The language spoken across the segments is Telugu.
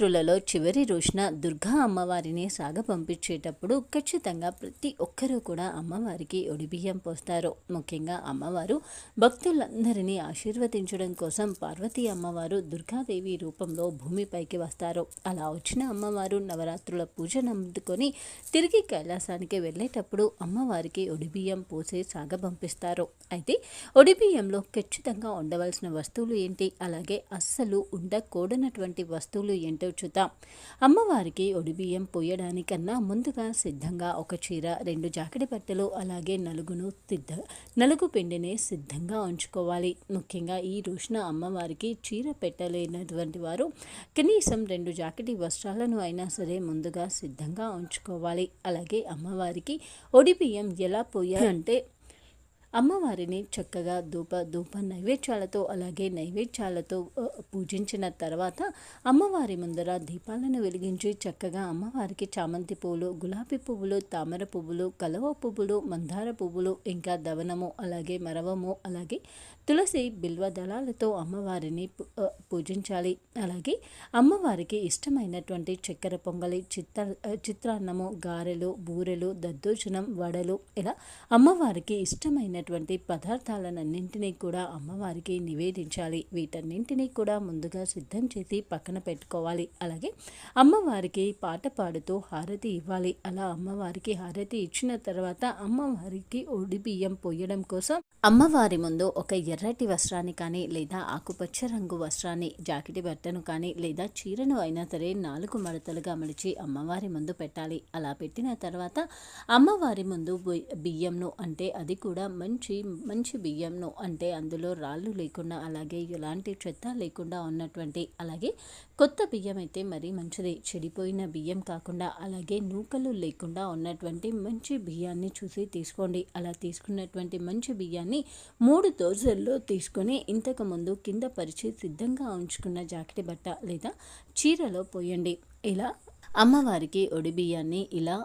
నవరాత్రులలో చివరి రోజున దుర్గా అమ్మవారిని సాగ పంపించేటప్పుడు ఖచ్చితంగా ప్రతి ఒక్కరూ కూడా అమ్మవారికి ఒడిబియ్యం పోస్తారు. ముఖ్యంగా అమ్మవారు భక్తులందరినీ ఆశీర్వదించడం కోసం పార్వతీ అమ్మవారు దుర్గాదేవి రూపంలో భూమిపైకి వస్తారు. అలా వచ్చిన అమ్మవారు నవరాత్రుల పూజ అందుకొని తిరిగి కైలాసానికి వెళ్ళేటప్పుడు అమ్మవారికి ఒడిబియ్యం పోసి సాగ పంపిస్తారు. అయితే ఒడిబియ్యంలో ఖచ్చితంగా ఉండవలసిన వస్తువులు ఏంటి? అలాగే అస్సలు ఉండకూడనటువంటి వస్తువులు ఏంటో చూద్దాం అమ్మవారికి ఒడిబియ్యం పోయడానికన్నా ముందుగా సిద్ధంగా ఒక చీర రెండు జాకెట్ బట్టలు అలాగే నలుగును సిద్ధ నలుగు పిండిని సిద్ధంగా ఉంచుకోవాలి. ముఖ్యంగా ఈ రోజున అమ్మవారికి చీర పెట్టలేనటువంటి వారు కనీసం రెండు జాకెట్ వస్త్రాలను అయినా సరే ముందుగా సిద్ధంగా ఉంచుకోవాలి. అలాగే అమ్మవారికి ఒడిబియ్యం ఎలా పోయాలంటే అమ్మవారిని చక్కగా ధూప ధూప నైవేద్యాలతో అలాగే నైవేద్యాలతో పూజించిన తర్వాత అమ్మవారి ముందర దీపాలను వెలిగించి చక్కగా అమ్మవారికి చామంతి పువ్వులు గులాబీ పువ్వులు తామర పువ్వులు కలవ పువ్వులు మందార పువ్వులు ఇంకా దవనము అలాగే మరవము అలాగే తులసి బిల్వ దళాలతో అమ్మవారిని పూజించాలి. అలాగే అమ్మవారికి ఇష్టమైనటువంటి చక్కెర పొంగలి చిత్త చిత్రాన్నము గారెలు బూరెలు దద్దోజనం వడలు ఇలా అమ్మవారికి ఇష్టమైనటువంటి పదార్థాలన్నింటినీ కూడా అమ్మవారికి నివేదించాలి. వీటన్నింటినీ కూడా ముందుగా సిద్ధం చేసి పక్కన పెట్టుకోవాలి. అలాగే అమ్మవారికి పాట పాడుతూ హారతి ఇవ్వాలి. అలా అమ్మవారికి హారతి ఇచ్చిన తర్వాత అమ్మవారికి ఒడిబియ్యం పోయడం కోసం అమ్మవారి ముందు ఒక ఎర్ర ఎర్రటి వస్త్రాన్ని కానీ లేదా ఆకుపచ్చ రంగు వస్త్రాన్ని జాకెట్ బట్టను కానీ లేదా చీరను అయినా సరే నాలుగు మడతలుగా మడిచి అమ్మవారి ముందు పెట్టాలి. అలా పెట్టిన తర్వాత అమ్మవారి ముందు బియ్యంను అంటే అది కూడా మంచి మంచి బియ్యంను అంటే అందులో రాళ్ళు లేకుండా అలాగే ఎలాంటి చెత్త లేకుండా ఉన్నటువంటి అలాగే కొత్త బియ్యం అయితే మరీ మంచిది. చెడిపోయిన బియ్యం కాకుండా అలాగే నూకలు లేకుండా ఉన్నటువంటి మంచి బియ్యాన్ని చూసి తీసుకోండి. అలా తీసుకున్నటువంటి మంచి బియ్యాన్ని మూడు దోజల్లో తీసుకొని ఇంతకు ముందు కింద పరిచి సిద్ధంగా ఉంచుకున్న జాకెట్ బట్ట లేదా చీరలో పోయండి. ఇలా అమ్మవారికి ఒడిబియ్యాన్ని ఇలా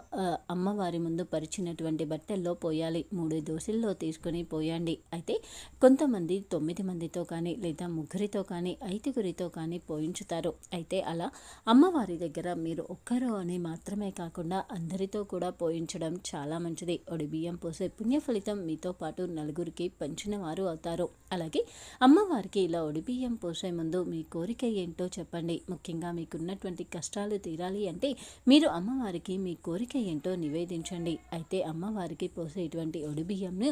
అమ్మవారి ముందు పరిచినటువంటి బట్టల్లో పోయాలి. మూడు దోశల్లో తీసుకొని పోయండి. అయితే కొంతమంది తొమ్మిది మందితో కానీ లేదా ముగ్గురితో కానీ ఐదుగురితో కానీ పోయించుతారు. అయితే అలా అమ్మవారి దగ్గర మీరు ఒక్కరు అని మాత్రమే కాకుండా అందరితో కూడా పోయించడం చాలా మంచిది. ఒడిబియ్యం పోసే పుణ్య ఫలితం మీతో పాటు నలుగురికి పంచిన వారు అవుతారు. అలాగే అమ్మవారికి ఇలా ఒడిబియ్యం పోసే ముందు మీ కోరిక ఏంటో చెప్పండి. ముఖ్యంగా మీకున్నటువంటి కష్టాలు తీరాలి అంటే మీరు అమ్మవారికి మీ కోరిక ఏంటో నివేదించండి. అయితే అమ్మవారికి పోసేటువంటి ఒడి బియ్యంను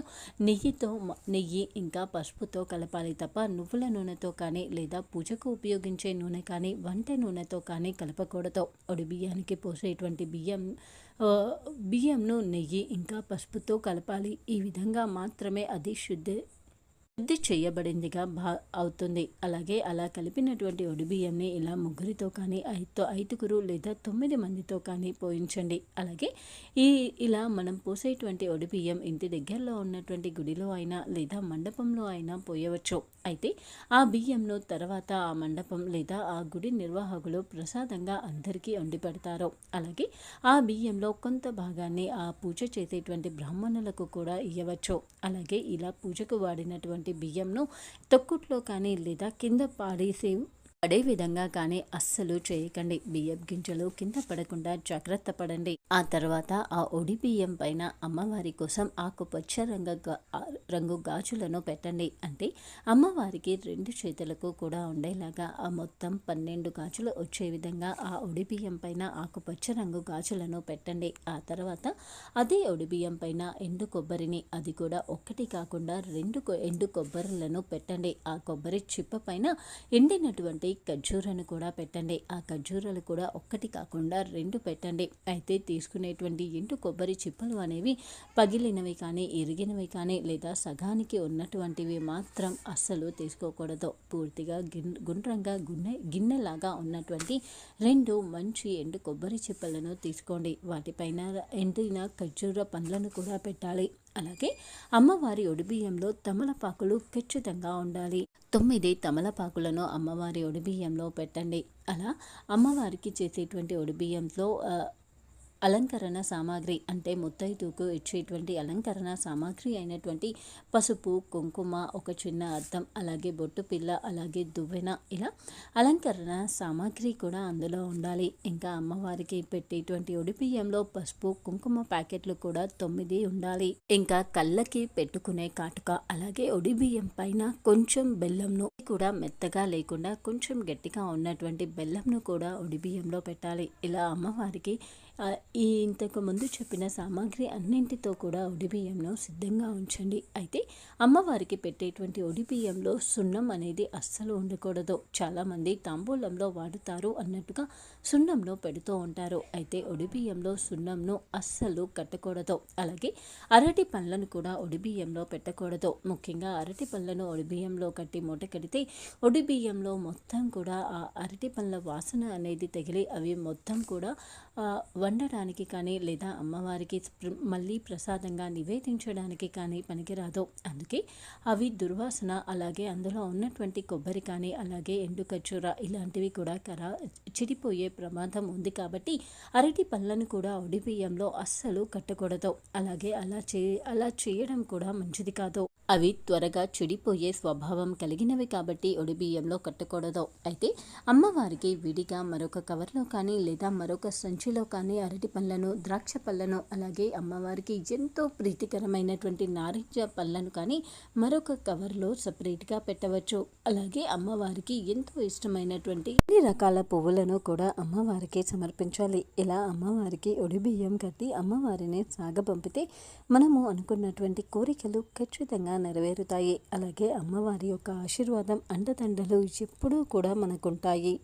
నెయ్యితో నెయ్యి ఇంకా పసుపుతో కలపాలి తప్ప నువ్వుల నూనెతో కానీ లేదా పూజకు ఉపయోగించే నూనె కానీ వంట నూనెతో కానీ కలపకూడదు. ఒడి బియ్యానికి పోసేటువంటి బియ్యం బియ్యంను నెయ్యి ఇంకా పసుపుతో కలపాలి. ఈ విధంగా మాత్రమే అది శుద్ధి శుద్ధి చేయబడిందిగా భా అవుతుంది. అలాగే అలా కలిపినటువంటి ఒడిబియ్యంని ఇలా ముగ్గురితో కానీ ఐదు ఐదుగురు లేదా తొమ్మిది మందితో కానీ పోయించండి. అలాగే ఈ ఇలా మనం పోసేటువంటి ఒడిబియ్యం ఇంటి దగ్గరలో ఉన్నటువంటి గుడిలో అయినా లేదా మండపంలో అయినా పోయవచ్చు. అయితే ఆ బియ్యంను తర్వాత ఆ మండపం లేదా ఆ గుడి నిర్వాహకులు ప్రసాదంగా అందరికీ వండి పెడతారు అలాగే ఆ బియ్యంలో కొంత భాగాన్ని ఆ పూజ చేసేటువంటి బ్రాహ్మణులకు కూడా ఇవ్వవచ్చు అలాగే ఇలా పూజకు వాడినటువంటి బియ్యంను తొక్కుట్లో కానీ లేదా కింద పాడేసే పడే విధంగా కానీ అస్సలు చేయకండి. బియ్యం గింజలు కింద పడకుండా జాగ్రత్త పడండి. ఆ తర్వాత ఆ ఒడి బియ్యం పైన అమ్మవారి కోసం ఆకుపచ్చ రంగు రంగు గాజులను పెట్టండి. అంటే అమ్మవారికి రెండు చేతులకు కూడా ఉండేలాగా ఆ మొత్తం పన్నెండు గాజులు వచ్చే విధంగా ఆ ఒడి బియ్యం పైన ఆకుపచ్చ రంగు గాజులను పెట్టండి. ఆ తర్వాత అదే ఒడి బియ్యం పైన ఎండు కొబ్బరిని అది కూడా ఒక్కటి కాకుండా రెండు ఎండు కొబ్బరిలను పెట్టండి. ఆ కొబ్బరి చిప్ప పైన ఎండినటువంటి ఖర్జూరను కూడా పెట్టండి. ఆ ఖర్జూరాలు కూడా ఒక్కటి కాకుండా రెండు పెట్టండి. అయితే తీసుకునేటువంటి ఎండు కొబ్బరి చిప్పలు అనేవి పగిలినవి కానీ ఇరిగినవి కానీ లేదా సగానికి ఉన్నటువంటివి మాత్రం అస్సలు తీసుకోకూడదు. పూర్తిగా గిన్ గుండ్రంగా గున్నె గిన్నెలాగా ఉన్నటువంటి రెండు మంచి ఎండు కొబ్బరి చిప్పలను తీసుకోండి. వాటిపైన ఎండిన ఖర్జూర పండ్లను కూడా పెట్టాలి. అలాగే అమ్మవారి ఒడిబియ్యంలో తమలపాకులు ఖచ్చితంగా ఉండాలి. తొమ్మిది తమలపాకులను అమ్మవారి ఒడిబియ్యంలో పెట్టండి. అలా అమ్మవారికి చేసేటువంటి ఒడిబియ్యంతో అలంకరణ సామాగ్రి అంటే ముత్తైదుకు ఇచ్చేటువంటి అలంకరణ సామాగ్రి అయినటువంటి పసుపు కుంకుమ ఒక చిన్న అద్దం అలాగే బొట్టు పిల్ల అలాగే దువ్వెన ఇలా అలంకరణ సామాగ్రి కూడా అందులో ఉండాలి. ఇంకా అమ్మవారికి పెట్టేటువంటి ఒడిపియ్యంలో పసుపు కుంకుమ ప్యాకెట్లు కూడా తొమ్మిది ఉండాలి. ఇంకా కళ్ళకి పెట్టుకునే కాటుక అలాగే ఒడిబియ్యం పైన కొంచెం బెల్లంను కూడా మెత్తగా లేకుండా కొంచెం గట్టిగా ఉన్నటువంటి బెల్లంను కూడా ఒడిబియ్యంలో పెట్టాలి. ఇలా అమ్మవారికి ఈ ఇంతకు ముందు చెప్పిన సామాగ్రి అన్నింటితో కూడా ఒడిబియ్యంను సిద్ధంగా ఉంచండి. అయితే అమ్మవారికి పెట్టేటువంటి ఒడిబియ్యంలో సున్నం అనేది అస్సలు ఉండకూడదు. చాలామంది తాంబూలంలో వాడుతారు అన్నట్టుగా సున్నంలో పెడుతూ ఉంటారు. అయితే ఒడిబియ్యంలో సున్నంను అస్సలు కట్టకూడదు. అలాగే అరటి పండ్లను కూడా ఒడిబియ్యంలో పెట్టకూడదు. ముఖ్యంగా అరటి పండ్లను ఒడిబియ్యంలో కట్టి మూట కడితే ఒడిబియ్యంలో మొత్తం కూడా ఆ అరటి పండ్ల వాసన అనేది తగిలి అవి మొత్తం కూడా వండడానికి వండడానికి కానీ లేదా అమ్మవారికి మళ్ళీ ప్రసాదంగా నివేదించడానికి కానీ పనికిరాదు. అందుకే అవి దుర్వాసన అలాగే అందులో ఉన్నటువంటి కొబ్బరి కానీ అలాగే ఎండు ఖర్జూర ఇలాంటివి కూడా కరా చెడిపోయే ప్రమాదం ఉంది కాబట్టి అరటి పళ్ళను కూడా ఒడిబియ్యంలో అస్సలు కట్టకూడదు. అలాగే అలా చే అలా చేయడం కూడా మంచిది కాదు. అవి త్వరగా చెడిపోయే స్వభావం కలిగినవి కాబట్టి ఒడిబియ్యంలో కట్టకూడదు. అయితే అమ్మవారికి విడిగా మరొక కవర్లో కానీ లేదా మరొక సంచిలో కానీ అరటి పళ్ళను ద్రాక్ష పళ్ళను అలాగే అమ్మవారికి ఎంతో ప్రీతికరమైనటువంటి నారింజ పళ్ళను కానీ మరొక కవర్లో సపరేట్గా పెట్టవచ్చు. అలాగే అమ్మవారికి ఎంతో ఇష్టమైనటువంటి అన్ని రకాల పువ్వులను కూడా అమ్మవారికి సమర్పించాలి. ఇలా అమ్మవారికి ఒడిబియ్యం కట్టి అమ్మవారిని సాగ పంపితే మనము అనుకున్నటువంటి కోరికలు ఖచ్చితంగా నెరవేరుతాయి. అలాగే అమ్మవారి యొక్క ఆశీర్వాదం అండదండలు ఎప్పుడూ కూడా మనకుంటాయి.